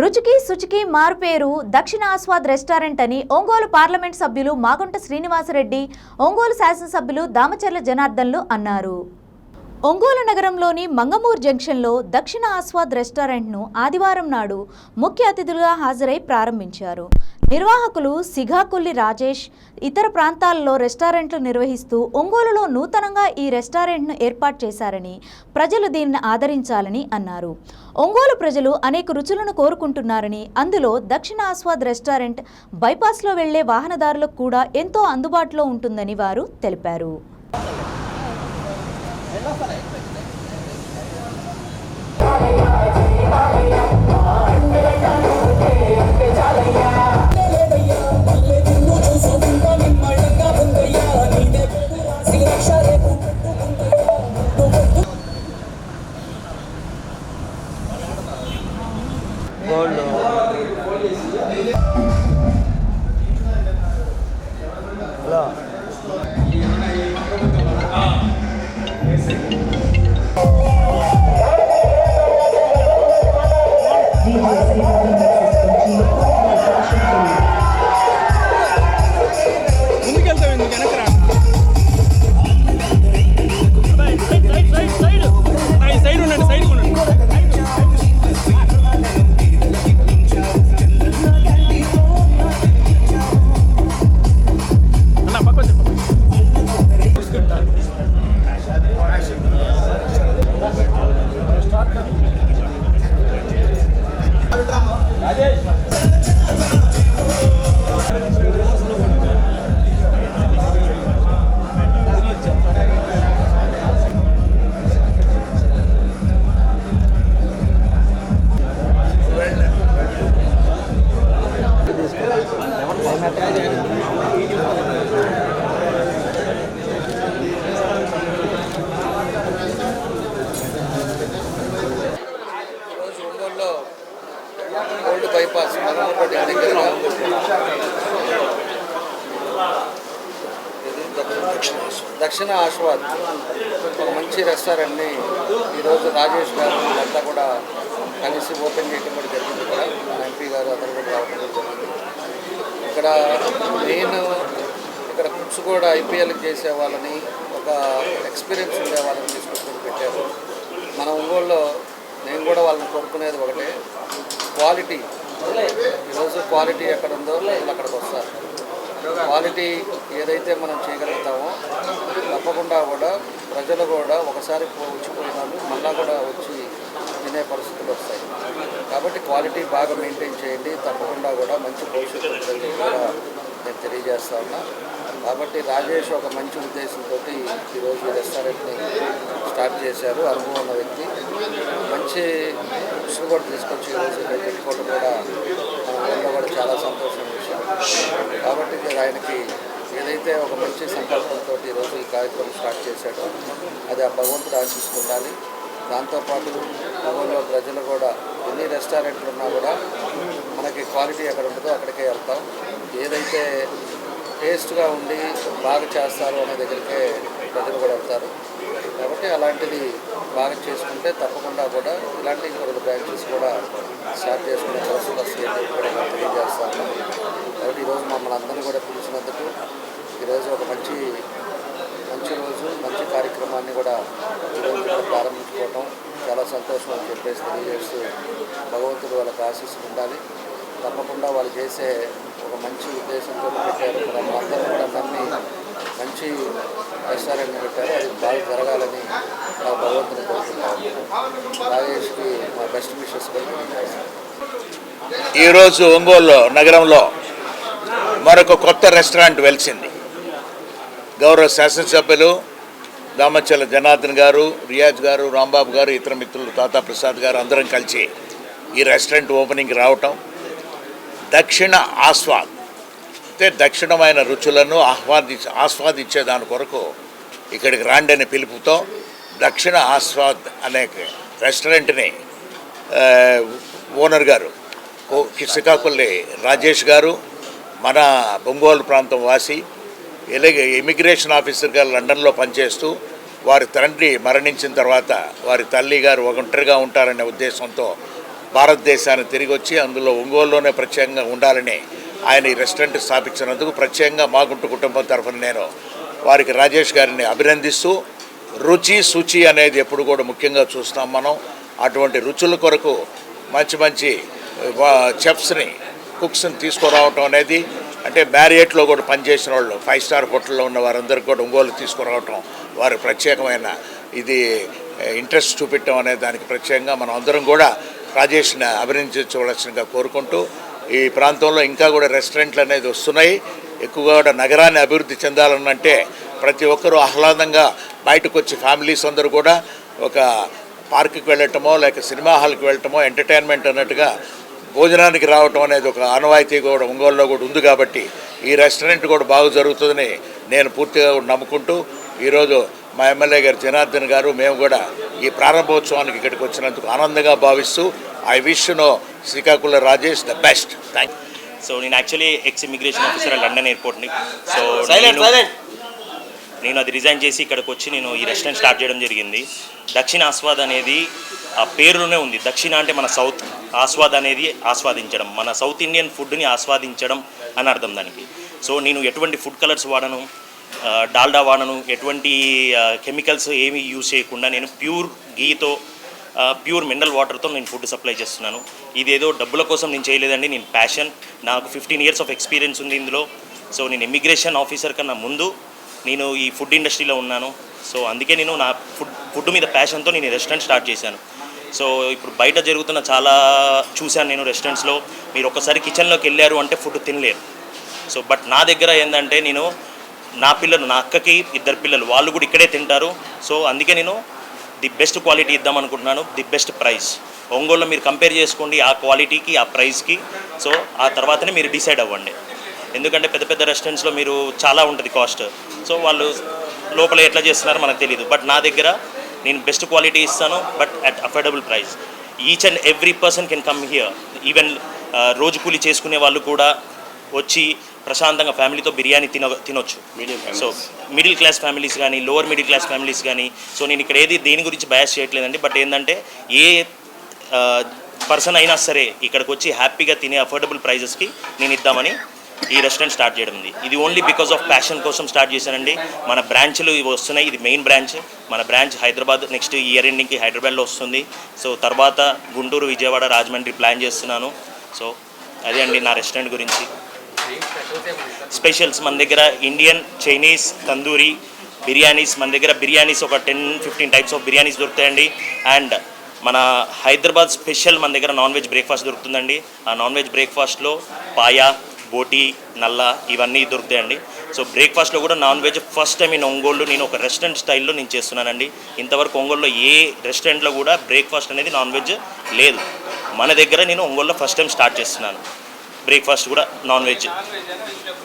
రుచికి శుచికి మారుపేరు దక్షిణ ఆస్వాద్ రెస్టారెంట్ అని ఒంగోలు పార్లమెంట్ సభ్యులు మాగుంట శ్రీనివాసరెడ్డి ఒంగోలు శాసనసభ్యులు దామచర్ల జనార్దన్లు అన్నారు. ఒంగోలు నగరంలోని మంగమూర్ జంక్షన్లో దక్షిణ ఆస్వాద్ రెస్టారెంట్ను ఆదివారం నాడు ముఖ్య అతిథులుగా హాజరై ప్రారంభించారు. నిర్వాహకులు సిఘాకుల్లి రాజేష్ ఇతర ప్రాంతాల్లో రెస్టారెంట్లు నిర్వహిస్తూ ఒంగోలులో నూతనంగా ఈ రెస్టారెంట్ను ఏర్పాటు చేశారని ప్రజలు దీనిని ఆదరించాలని అన్నారు. ఒంగోలు ప్రజలు అనేక రుచులను కోరుకుంటున్నారని అందులో దక్షిణ ఆస్వాద్ రెస్టారెంట్ బైపాస్లో వెళ్ళే వాహనదారులకు కూడా ఎంతో అందుబాటులో ఉంటుందని వారు తెలిపారు. గోల్డ్ ముందుకెళ్తాం ఎందుకు వెనక్కి దక్షిణ- దక్షిణ ఆశ్వాద్ ఒక మంచి రెస్టారెంట్ని ఈరోజు రాజేష్ గారు అంతా కూడా కలిసి ఓపెన్ చేయడం కూడా జరిగింది ఇక్కడ. ఎంపీ గారు అతను కూడా రావడం జరిగింది. ఇక్కడ నేను ఇక్కడ కుక్స్ కూడా ఐపీఎల్ చేసే వాళ్ళని ఒక ఎక్స్పీరియన్స్ ఉండే వాళ్ళని తీసుకొచ్చి పెట్టారు. మన ఒంగోలులో నేను కూడా వాళ్ళని కోరుకునేది ఒకటే క్వాలిటీ ఈరోజు క్వాలిటీ ఎక్కడ ఉందో వాళ్ళు అక్కడికి వస్తారు. క్వాలిటీ ఏదైతే మనం చేయగలుగుతామో తప్పకుండా కూడా ప్రజలు కూడా ఒకసారి పో- వచ్చిపోయినాను మళ్ళా కూడా వచ్చి తినే పరిస్థితులు వస్తాయి. కాబట్టి క్వాలిటీ బాగా మెయింటైన్ చేయండి తప్పకుండా కూడా మంచి భవిష్యత్తు కూడా నేను తెలియజేస్తా ఉన్నా. కాబట్టి రాజేష్ ఒక మంచి ఉద్దేశంతో ఈరోజు రెస్టారెంట్ని స్టార్ట్ చేశారు. అనుభవం ఉన్న వ్యక్తి. మంచి రుచులు కూడా తీసుకొచ్చి ఈరోజు పెట్టుకోవడం కూడా మన కూడా చాలా సంతోషం విషయం. కాబట్టి ఆయనకి ఏదైతే ఒక మంచి సంకల్పంతో ఈరోజు ఈ కార్యక్రమం స్టార్ట్ చేశాడో అది ఆ భగవంతుడు ఆశిస్తుండాలి. దాంతోపాటు ఊళ్ళో ప్రజలు కూడా ఎన్ని రెస్టారెంట్లు ఉన్నా కూడా మనకి క్వాలిటీ ఎక్కడ ఉంటుందో అక్కడికే వెళ్తాం. ఏదైతే టేస్ట్గా ఉండి బాగా చేస్తారు అనే దగ్గరికే ప్రజలు కూడా వెళ్తారు. కాబట్టి అలాంటిది బాగా చేసుకుంటే తప్పకుండా కూడా ఇలాంటి ఇంకొక బ్రాంచెస్ కూడా స్టార్ట్ చేసుకునే పరిస్థితి వస్తాయని కూడా తెలియజేస్తాను. కాబట్టి ఈరోజు మమ్మల్ని అందరినీ కూడా పిలిచినందుకు ఈరోజు ఒక మంచి మంచి రోజు మంచి కార్యక్రమాన్ని కూడా ఈరోజు కూడా ప్రారంభించుకోవటం చాలా సంతోషం అని చెప్పేసి తెలియజేస్తూ భగవంతుడు వాళ్ళకి ఆశీస్సులు ఉండాలి. తప్పకుండా వాళ్ళు చేసే ఒక మంచి ఉద్దేశంతో పెట్టారు. మన అందరం కూడా నమ్మి మంచి రెస్టారెంట్ పెట్టారు. అది బాగా జరగాలని నా భగవంతుని కోరుతున్నాను రాజేష్కి మా బెస్ట్ విషెస్ కూడా ఈరోజు ఒంగోలు నగరంలో మరొక కొత్త రెస్టారెంట్ వెలిసింది. గౌరవ శాసనసభ్యులు దామచల జనార్దన్ గారు రియాజ్ గారు రాంబాబు గారు ఇతర మిత్రులు తాతా ప్రసాద్ గారు అందరం కలిసి ఈ రెస్టారెంట్ ఓపెనింగ్ రావటం దక్షిణ ఆస్వాద్ అంటే దక్షిణమైన రుచులను ఆహ్వాది ఆస్వాదించే దాని కొరకు ఇక్కడికి రాండి అనే పిలుపుతో దక్షిణ ఆస్వాద్ అనే రెస్టారెంట్ని ఓనర్ గారు శ్రీకాకుళి రాజేష్ గారు మన బొంగోలు ప్రాంతం వాసి ఇలాగే ఇమిగ్రేషన్ ఆఫీసర్గా లండన్లో పనిచేస్తూ వారి తండ్రి మరణించిన తర్వాత వారి తల్లి గారు ఒంటరిగా ఉంటారనే ఉద్దేశంతో భారతదేశాన్ని తిరిగి వచ్చి అందులో ఒంగోలులోనే ప్రత్యేకంగా ఉండాలని ఆయన ఈ రెస్టారెంట్ స్థాపించినందుకు ప్రత్యేకంగా మాగుంటు కుటుంబం తరఫున నేను వారికి రాజేష్ గారిని అభినందిస్తూ రుచి శుచి అనేది ఎప్పుడు కూడా ముఖ్యంగా చూస్తాం మనం. అటువంటి రుచుల కొరకు మంచి మంచి చెఫ్స్ని కుక్స్ని తీసుకురావటం అనేది అంటే మ్యారియట్లో కూడా పనిచేసిన వాళ్ళు ఫైవ్ స్టార్ హోటల్లో ఉన్న వారందరికీ కూడా ఒంగోలు తీసుకురావటం వారి ప్రత్యేకమైన ఇది ఇంట్రెస్ట్ చూపించడం అనే దానికి ప్రత్యేకంగా మనం అందరం కూడా రాజేష్ని అభినందించవలసిందిగా కోరుకుంటూ ఈ ప్రాంతంలో ఇంకా కూడా రెస్టారెంట్లు అనేది వస్తున్నాయి. ఎక్కువగా కూడా నగరాన్ని అభివృద్ధి చెందాలనంటే ప్రతి ఒక్కరూ ఆహ్లాదంగా బయటకు వచ్చి ఫ్యామిలీస్ అందరూ కూడా ఒక పార్క్కి వెళ్ళటమో లేక సినిమా హాల్కి వెళ్ళటమో ఎంటర్టైన్మెంట్ అన్నట్టుగా భోజనానికి రావటం అనేది ఒక ఆనవాయితీ కూడా ఒంగోలులో కూడా ఉంది కాబట్టి ఈ రెస్టారెంట్ కూడా బాగా జరుగుతుందని నేను పూర్తిగా కూడా నమ్ముకుంటూ ఈరోజు మా ఎమ్మెల్యే గారు జనార్దన్ గారు మేము కూడా ఈ ప్రారంభోత్సవానికి ఇక్కడికి వచ్చినందుకు ఆనందంగా భావిస్తూ I wish no Srikakulam Rajesh the best. Thank so నేను actually ex immigration officer London ఎయిర్పోర్ట్ని so నేను అది రిజైన్ చేసి ఇక్కడికి వచ్చి నేను ఈ రెస్టారెంట్ స్టార్ట్ చేయడం జరిగింది. దక్షిణ ఆస్వాద్ అనేది ఆ పేరులోనే ఉంది. దక్షిణ అంటే మన సౌత్. ఆస్వాద్ అనేది ఆస్వాదించడం మన సౌత్ ఇండియన్ ఫుడ్ని ఆస్వాదించడం అని అర్థం దానికి. సో నేను ఎటువంటి ఫుడ్ కలర్స్ వాడను డాల్డా వాడను ఎటువంటి కెమికల్స్ ఏమీ యూజ్ చేయకుండా నేను ప్యూర్ గీతో ప్యూర్ మినరల్ వాటర్తో నేను ఫుడ్ సప్లై చేస్తున్నాను. ఇదేదో డబ్బుల కోసం నేను చేయలేదండి నేను ప్యాషన్ నాకు ఫిఫ్టీన్ ఇయర్స్ ఆఫ్ ఎక్స్పీరియన్స్ ఉంది ఇందులో. సో నేను ఇమిగ్రేషన్ ఆఫీసర్ కన్నా ముందు నేను ఈ ఫుడ్ ఇండస్ట్రీలో ఉన్నాను. సో అందుకే నేను నా ఫుడ్ ఫుడ్ మీద ప్యాషన్తో నేను రెస్టారెంట్ స్టార్ట్ చేశాను. సో ఇప్పుడు బయట జరుగుతున్న చాలా చూశాను నేను రెస్టారెంట్స్లో మీరు ఒక్కసారి కిచెన్లోకి వెళ్ళారు అంటే ఫుడ్ తినలేరు. సో బట్ నా దగ్గర ఏంటంటే నేను నా పిల్లలు నా అక్కకి ఇద్దరు పిల్లలు వాళ్ళు కూడా ఇక్కడే తింటారు. సో అందుకే నేను ది బెస్ట్ క్వాలిటీ ఇద్దాం అనుకుంటున్నాను. ది బెస్ట్ ప్రైస్ ఒంగోలులో మీరు కంపేర్ చేసుకోండి ఆ క్వాలిటీకి ఆ ప్రైస్కి సో ఆ తర్వాతనే మీరు డిసైడ్ అవ్వండి. ఎందుకంటే పెద్ద పెద్ద రెస్టారెంట్స్లో మీరు చాలా ఉంటుంది కాస్ట్ సో వాళ్ళు లోపల ఎట్లా చేస్తున్నారో మనకు తెలియదు బట్ నా దగ్గర నేను బెస్ట్ క్వాలిటీ ఇస్తాను but at affordable price each and every person can come here even రోజు కూలి చేసుకునే వాళ్ళు కూడా వచ్చి ప్రశాంతంగా ఫ్యామిలీతో బిర్యానీ తిన తినొచ్చు. సో మిడిల్ క్లాస్ ఫ్యామిలీస్ కానీ లోవర్ మిడిల్ క్లాస్ ఫ్యామిలీస్ కానీ సో నేను ఇక్కడ ఏది దేని గురించి బయాస్ చేయట్లేదండి. బట్ ఏంటంటే ఏ పర్సన్ అయినా సరే ఇక్కడికి వచ్చి హ్యాపీగా తినే అఫోర్డబుల్ ప్రైజెస్కి నేను ఇద్దామని ఈ రెస్టారెంట్ స్టార్ట్ చేయడం ఉంది. ఇది ఓన్లీ బికాస్ ఆఫ్ ప్యాషన్ కోసం స్టార్ట్ చేశానండి. మన బ్రాంచ్లు ఇవి వస్తున్నాయి. ఇది మెయిన్ బ్రాంచ్. మన బ్రాంచ్ హైదరాబాద్ నెక్స్ట్ ఇయర్ ఎండింగ్కి హైదరాబాద్లో వస్తుంది. సో తర్వాత గుంటూరు విజయవాడ రాజమండ్రి ప్లాన్ చేస్తున్నాను. సో అదే అండి నా రెస్టారెంట్ గురించి. స్పెషల్స్ మన దగ్గర ఇండియన్ చైనీస్ తందూరి బిర్యానీస్ మన దగ్గర బిర్యానీస్ ఒక ten fifteen types of biryanis దొరుకుతాయండి. అండ్ మన హైదరాబాద్ స్పెషల్ మన దగ్గర నాన్ వెజ్ బ్రేక్ఫాస్ట్ దొరుకుతుందండి. ఆ నాన్ వెజ్ బ్రేక్ఫాస్ట్లో పాయా బోటి నల్ల ఇవన్నీ దొరుకుతాయండి. సో బ్రేక్ఫాస్ట్లో కూడా non veg first time in Ongole నేను ఒక రెస్టారెంట్ స్టైల్లో నేను చేస్తున్నానండి. ఇంతవరకు ఒంగోలులో ఏ రెస్టారెంట్లో కూడా బ్రేక్ఫాస్ట్ అనేది నాన్ వెజ్ లేదు. మన దగ్గర నేను ఒంగోలులో ఫస్ట్ టైం స్టార్ట్ చేస్తున్నాను. బ్రేక్ఫాస్ట్ కూడా నాన్ వెజ్.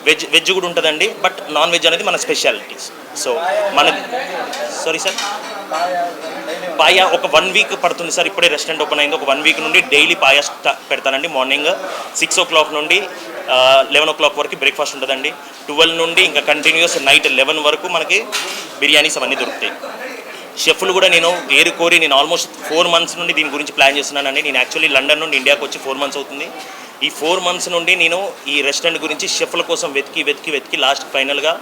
వెజ్ వెజ్ కూడా ఉంటుందండి బట్ నాన్ వెజ్ అనేది మన స్పెషాలిటీస్. సో మన సారీ సార్? పాయా ఒక వన్ వీక్ పడుతుంది సార్ ఇప్పుడే రెస్టారెంట్ ఓపెన్ అయింది. ఒక వన్ వీక్ నుండి డైలీ పాయా పెడతానండి మార్నింగ్ సిక్స్ ఓ క్లాక్ నుండి లెవెన్ ఓ క్లాక్ వరకు బ్రేక్ఫాస్ట్ ఉంటుందండి. ట్వెల్వ్ నుండి ఇంకా కంటిన్యూస్ నైట్ లెవెన్ వరకు మనకి బిర్యానీస్ అవన్నీ దొరుకుతాయి. షెఫ్లు కూడా నేను ఏరు కోరి నేను ఆల్మోస్ట్ ఫోర్ మంత్స్ నుండి దీని గురించి ప్లాన్ చేస్తున్నానండి. నేను యాక్చువల్లీ లండన్ నుండి ఇండియాకి వచ్చి ఫోర్ మంత్స్ అవుతుంది. ఈ ఫోర్ మంత్స్ నుండి నేను ఈ రెస్టారెంట్ గురించి షెఫ్ల కోసం వెతికి వెతికి వెతికి లాస్ట్ ఫైనల్గా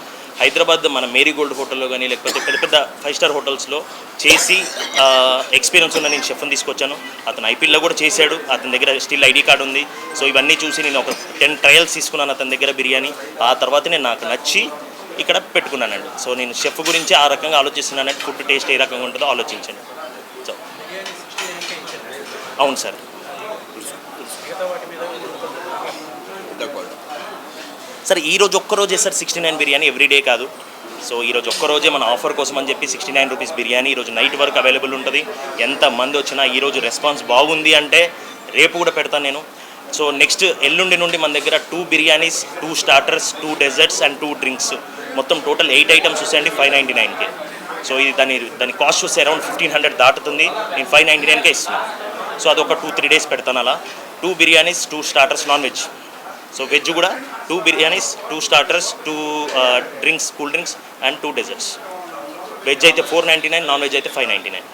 హైదరాబాద్ మన మేరీ గోల్డ్ హోటల్లో కానీ లేకపోతే పెద్ద పెద్ద ఫైవ్ స్టార్ హోటల్స్లో చేసి ఎక్స్పీరియన్స్ ఉన్న నేను షెఫ్ని తీసుకొచ్చాను. అతను ఐపీఎల్లో కూడా చేశాడు. అతని దగ్గర స్టిల్ ఐడి కార్డు ఉంది. సో ఇవన్నీ చూసి నేను ఒక టెన్ ట్రయల్స్ తీసుకున్నాను అతని దగ్గర బిర్యానీ. ఆ తర్వాత నేను నాకు నచ్చి ఇక్కడ పెట్టుకున్నానండి. సో నేను షెఫ్ గురించి ఆ రకంగా ఆలోచిస్తున్నానంటే ఫుడ్ టేస్ట్ ఏ రకంగా ఉంటుందో ఆలోచించండి. సో అవును సార్. సార్ ఈ రోజు ఒక్కరోజే sir sixty nine biryani everyday కాదు. సో ఈరోజు ఒక్కరోజే మన ఆఫర్ కోసం అని చెప్పి సిక్స్టీ నైన్ రూపీస్ బిర్యానీ ఈరోజు నైట్ వరకు అవైలబుల్ ఉంటుంది. ఎంత మంది వచ్చినా ఈరోజు రెస్పాన్స్ బాగుంది అంటే రేపు కూడా పెడతాను నేను. సో నెక్స్ట్ ఎల్లుండి నుండి మన దగ్గర two biryanis two starters two desserts and two drinks మొత్తం టోటల్ ఎయిట్ ఐటమ్స్ వస్తాయండి ఫైవ్ నైంటీ నైన్కి సో ఇది దాని దాని కాస్ట్ చూస్తే అరౌండ్ ఫిఫ్టీన్ హండ్రెడ్ దాటుతుంది. నేను ఫైవ్ నైంటీ నైన్కే ఇస్తున్నాను సో అది ఒక టూ త్రీ డేస్ పెడతాను అలా. Two biryanis two starters non veg so veg కూడా two biryanis two starters two drinks cool drinks and two desserts veg అయితే four ninety nine non veg అయితే five ninety nine